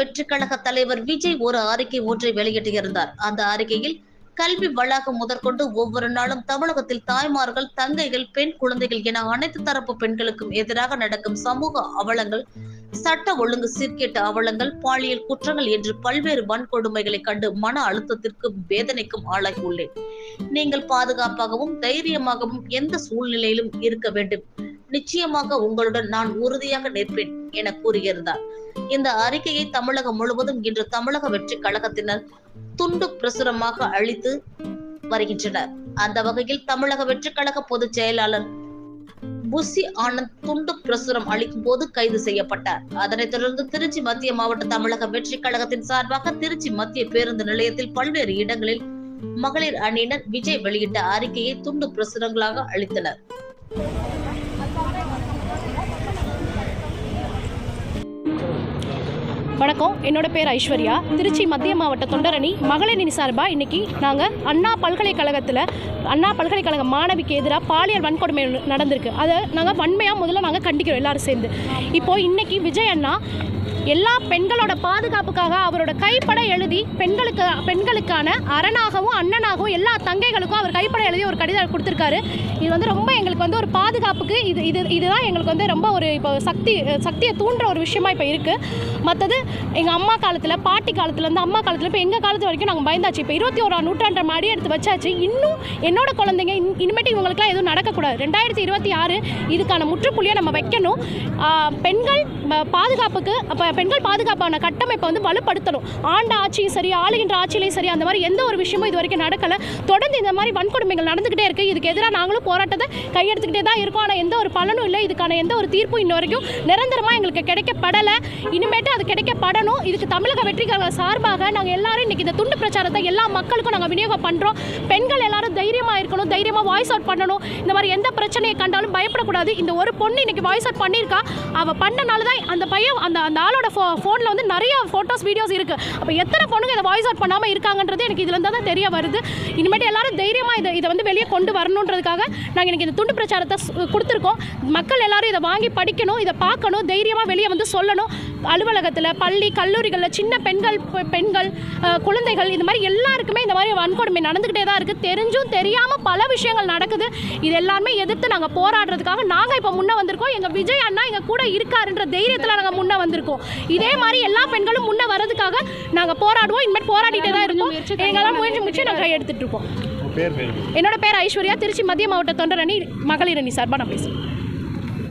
வெற்றி கழக தலைவர் விஜய் ஒரு அறிக்கை ஒன்றை வெளியிட்டிருந்தார். அந்த அறிக்கையில் கல்வி வளாகம் முதற்கொண்டு ஒவ்வொரு நாளும் தமிழகத்தில் தாய்மார்கள் தங்கைகள் பெண் குழந்தைகள் என அனைத்து தரப்பு பெண்களுக்கும் எதிராக நடக்கும் சமூக அவலங்கள் சட்ட ஒழுங்கு சீர்கேட்டு அவலங்கள் பாலியல் குற்றங்கள் என்று பல்வேறு வன்கொடுமைகளை கண்டு மன அழுத்தத்திற்கும் வேதனைக்கும் ஆளாகியுள்ளேன். நீங்கள் பாதுகாப்பாகவும் தைரியமாகவும் எந்த சூழ்நிலையிலும் இருக்க வேண்டும். நிச்சயமாக உங்களுடன் நான் உறுதியாக நிற்பேன் என கூறியிருந்தார். இந்த அறிக்கையை தமிழகம் முழுவதும் இன்று தமிழக வெற்றி கழகத்தினர் துண்டு பிரசுரமாக அளித்து வருகின்றனர். அந்த வகையில் தமிழக வெற்றி கழக பொதுச் செயலாளர் புசி ஆனந்த் துண்டு பிரசுரம் அளிக்கும் போது கைது செய்யப்பட்டார். அதனைத் தொடர்ந்து திருச்சி மத்திய மாவட்ட தமிழக வெற்றி கழகத்தின் சார்பாக திருச்சி மத்திய பேருந்து நிலையத்தில் பல்வேறு இடங்களில் மகளிர் அணியினர் விஜய் வெளியிட்ட அறிக்கையை துண்டு பிரசுரங்களாக அளித்தனர். வணக்கம். என்னோட பேர் ஐஸ்வர்யா. திருச்சி மத்திய மாவட்ட தொண்டரணி. மகளிரணி சார்பாக இன்னைக்கு நாங்கள் அண்ணா பல்கலைக்கழகத்தில் அண்ணா பல்கலைக்கழக மாணவிக்கு எதிராக பாலியல் வன்கொடுமை நடந்திருக்கு. அதை நாங்கள் வன்மையாக முதல்ல நாங்கள் கண்டிக்கிறோம் எல்லாரும் சேர்ந்து. இப்போது இன்னைக்கு விஜய் அண்ணா எல்லா பெண்களோட பாதுகாப்புக்காக அவரோட கைப்பட எழுதி பெண்களுக்கு பெண்களுக்கான அரணாகவும் அண்ணனாகவும் எல்லா தங்கைகளுக்கும் அவர் கைப்பட எழுதி ஒரு கடிதம் கொடுத்துருக்காரு. இது வந்து ரொம்ப எங்களுக்கு வந்து ஒரு பாதுகாப்புக்கு இது இது இதுதான் எங்களுக்கு வந்து ரொம்ப ஒரு இப்போ சக்தி சக்தியை தூண்டுற ஒரு விஷயமா இப்போ இருக்குது மற்றது எங்கள் அம்மா காலத்தில் பாட்டி காலத்தில் இருந்து அம்மா காலத்தில் இப்போ எங்கள் காலத்து வரைக்கும் நாங்கள் பயந்தாச்சு. இப்போ இருபத்தி ஓராம் நூற்றாண்டு மாடி எடுத்து வச்சாச்சு. இன்னும் என்னோட குழந்தைங்க இன் இனிமேட்டு இவங்களுக்குலாம் எதுவும் நடக்கக்கூடாது. ரெண்டாயிரத்தி இருபத்தி ஆறு இதுக்கான முற்றுப்புள்ளியை நம்ம வைக்கணும். பெண்கள் பாதுகாப்புக்கு அப்போ பெண்கள் பாதுகாப்பான கட்டமைப்பை வந்து வலுப்படுத்தணும். ஆண்ட ஆட்சியும் சரி ஆளுகின்ற ஆட்சியிலையும் சரி அந்த மாதிரி எந்த ஒரு விஷயமும் இது வரைக்கும் நடக்கலை. தொடர்ந்து இந்த மாதிரி வன்கொடுமைகள் நடந்துக்கிட்டே இருக்குது இதுக்கு எதிராக நாங்களும் போராட்டத்தை கையெடுத்துக்கிட்டே தான் இருக்கோம். ஆனால் எந்த ஒரு பலனும் இல்லை. இதுக்கான எந்த ஒரு தீர்ப்பும் இன்ன வரைக்கும் நிரந்தரமாக எங்களுக்கு கிடைக்கப்படலை. இனிமேட்டு அது கிடைக்கப்படணும். இதுக்கு தமிழக வெற்றி சார்பாக நாங்கள் எல்லாரும் இன்னைக்கு இந்த துண்டு பிரச்சாரத்தை எல்லா மக்களுக்கும் நாங்கள் விநியோகம் பண்ணுறோம் பெண்கள் எல்லாரும் தைரியமாக இருக்கணும் தைரியமாக வாய்ஸ் அவுட் பண்ணணும். இந்த மாதிரி எந்த பிரச்சனையை கண்டாலும் பயப்படக்கூடாது. இந்த ஒரு பொண்ணு இன்னைக்கு வாய்ஸ் அவுட் பண்ணியிருக்கா. அவள் பண்ணனால தான் அந்த பையன் அந்த அந்த ஆளோட ஃபோ ஃபோனில் வந்து நிறைய ஃபோட்டோஸ் வீடியோஸ் இருக்குது அப்போ எத்தனை பொண்ணுங்க இதை வாய்ஸ் அவுட் பண்ணாமல் இருக்காங்கன்றது எனக்கு இதுலேருந்து தான் தெரிய வருது. இனிமேட்டு எல்லாரும் தைரியமாக இதை இதை வந்து வெளியே கொண்டு வரணுன்றதுக்காக நாங்கள் இன்றைக்கி இந்த துண்டு பிரச்சாரத்தை சு- கொடுத்துருக்கோம். மக்கள் எல்லாரும் இதை வாங்கி படிக்கணும் இதை பார்க்கணும் தைரியமாக வெளியே வந்து சொல்லணும். அலுவலகத்தில் பள்ளி கல்லூரிகளில் சின்ன பெண்கள் பெண்கள் குழந்தைகள் இது மாதிரி எல்லாருக்குமே இந்த மாதிரி வன்கொடுமை நடந்துக்கிட்டே தான் இருக்குது தெரிஞ்சும் தெரியாமல் பல விஷயங்கள் நடக்குது. இது எல்லாமே எதிர்த்து நாங்கள் போராடுறதுக்காக நாங்கள் இப்போ முன்னே வந்திருக்கோம். எங்கள் விஜய் அண்ணா எங்கள் கூட இருக்காருன்ற தைரியத்தில் நாங்கள் முன்னே வந்திருக்கோம். இதே மாதிரி எல்லா பெண்களும் முன்னே வர்றதுக்காக நாங்கள் போராடுவோம். இனிமேல் போராடிட்டே தான் இருப்போம். எங்களால் முயற்சி முடிச்சு நாங்கள் எடுத்துகிட்டு இருக்கோம். என்னோட பேர் ஐஸ்வர்யா. திருச்சி மத்திய மாவட்ட தொண்டரணி மகளிரணி சார்பாக நான் பேசுகிறேன்